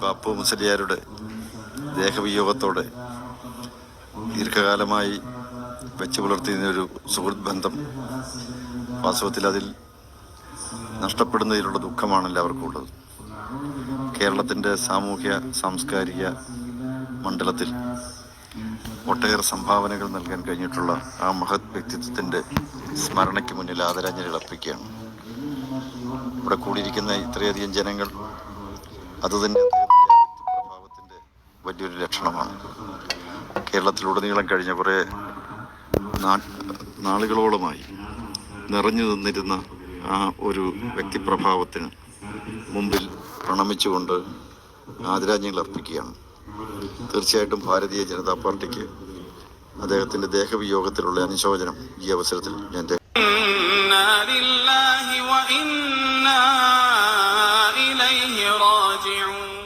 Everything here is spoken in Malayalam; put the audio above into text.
ബാപ്പു മുസലിയാരുടെ ദേഹവിയോഗത്തോടെ ദീർഘകാലമായി വെച്ചു പുലർത്തിയിരുന്ന ഒരു സുഹൃത്ത് ബന്ധം വാസ്തവത്തിൽ അതിൽ നഷ്ടപ്പെടുന്നതിലുള്ള ദുഃഖമാണ് എല്ലാവർക്കും ഉള്ളത്. കേരളത്തിന്റെ സാമൂഹ്യ സാംസ്കാരിക മണ്ഡലത്തിൽ ഒട്ടേറെ സംഭാവനകൾ നൽകാൻ കഴിഞ്ഞിട്ടുള്ള ആ മഹത് വ്യക്തിത്വത്തിന്റെ സ്മരണയ്ക്ക് മുന്നിൽ ആദരാഞ്ജലി അർപ്പിക്കുകയാണ്. ഇവിടെ കൂടിയിരിക്കുന്ന ഇത്രയധികം ജനങ്ങൾ അതുതന്നെ അദ്ദേഹത്തിന്റെ ആ വ്യക്തിപ്രഭാവത്തിന്റെ വലിയൊരു ലക്ഷണമാണ്. കേരളത്തിലുടനീളം കഴിഞ്ഞ കുറേ നാളുകളോളമായി നിറഞ്ഞു നിന്നിരുന്ന ആ ഒരു വ്യക്തിപ്രഭാവത്തിന് മുമ്പിൽ പ്രണമിച്ചുകൊണ്ട് ആദരാഞ്ജലികൾ അർപ്പിക്കുകയാണ്. തീർച്ചയായിട്ടും ഭാരതീയ ജനതാ പാർട്ടിക്ക് അദ്ദേഹത്തിന്റെ ദേഹവിയോഗത്തിലുള്ള അനുശോചനം ഈ അവസരത്തിൽ ഞാൻ راجعون